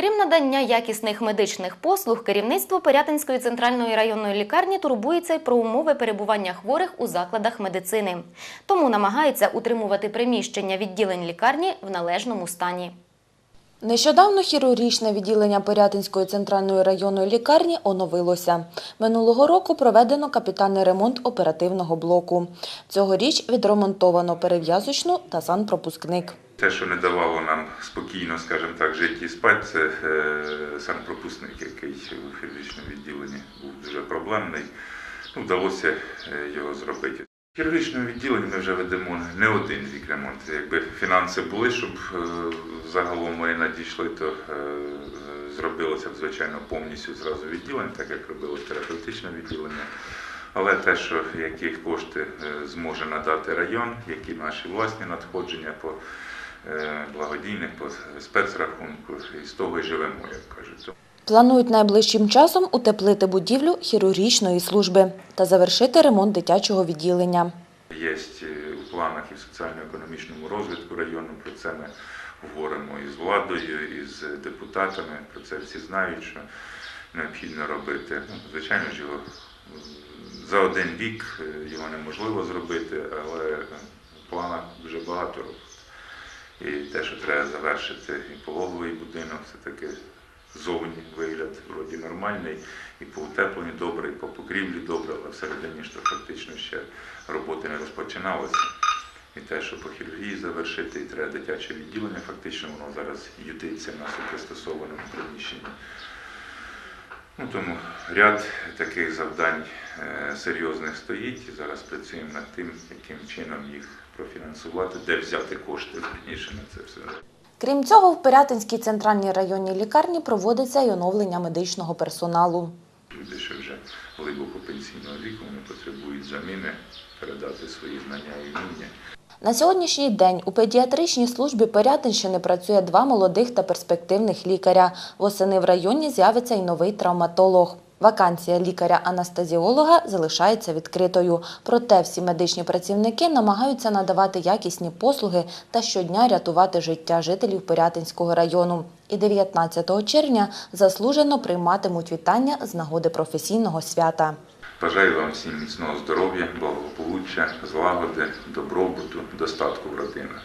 Крім надання якісних медичних послуг, керівництво Пирятинської центральної районної лікарні турбується й про умови перебування хворих у закладах медицини. Тому намагається утримувати приміщення відділень лікарні в належному стані. Нещодавно хірургічне відділення Пирятинської центральної районної лікарні оновилося. Минулого року проведено капітальний ремонт оперативного блоку. Цьогоріч відремонтовано перев'язочну та санпропускник. Те, що не давало нам спокійно, скажімо так, жити і спати, це е, санпропускник, який у хірургічному відділенні був дуже проблемний. Ну, вдалося е, його зробити. В хірургічному відділенні ми вже ведемо не один рік ремонт. Якби фінанси були, щоб е, загалом ми надійшли, то зробилося б, звичайно, повністю зразу відділення, так як робилось терапевтичне відділення. Але те, що які кошти зможе надати район, які наші власні надходження по благодійних, по спецрахунку, і з того й живемо, як кажуть. Планують найближчим часом утеплити будівлю хірургічної служби та завершити ремонт дитячого відділення. Є е, у планах і в соціально-економічному розвитку району. Про це ми говоримо із владою, із депутатами. Про це всі знають, що необхідно робити. Ну, звичайно ж, його за один рік е, його неможливо зробити, але в планах дуже багато робити. І те, що треба завершити і пологовий будинок, це таки зовні вигляд вроді нормальний, і по утепленню добре, і по покрівлі добре, але всередині ж фактично ще роботи не розпочиналися. І те, що по хірургії завершити, і треба дитяче відділення, фактично воно зараз ютиться у пристосованому приміщенні. Ну, тому ряд таких завдань е, серйозних стоїть і зараз працюємо над тим, яким чином їх профінансувати, де взяти кошти вірніше на це все. Крім цього, в Пирятинській центральній районній лікарні проводиться й оновлення медичного персоналу. Люди, що вже глибоко пенсійного віку, вони потребують заміни, передати свої знання і вміння. На сьогоднішній день у педіатричній службі Пирятинщини працює два молодих та перспективних лікаря. Восени в районі з'явиться й новий травматолог. Вакансія лікаря-анестезіолога залишається відкритою. Проте всі медичні працівники намагаються надавати якісні послуги та щодня рятувати життя жителів Пирятинського району. І 19 червня заслужено прийматимуть вітання з нагоди професійного свята. Бажаю вам всім міцного здоров'я, благополуччя, злагоди, добробуту, достатку в родинах.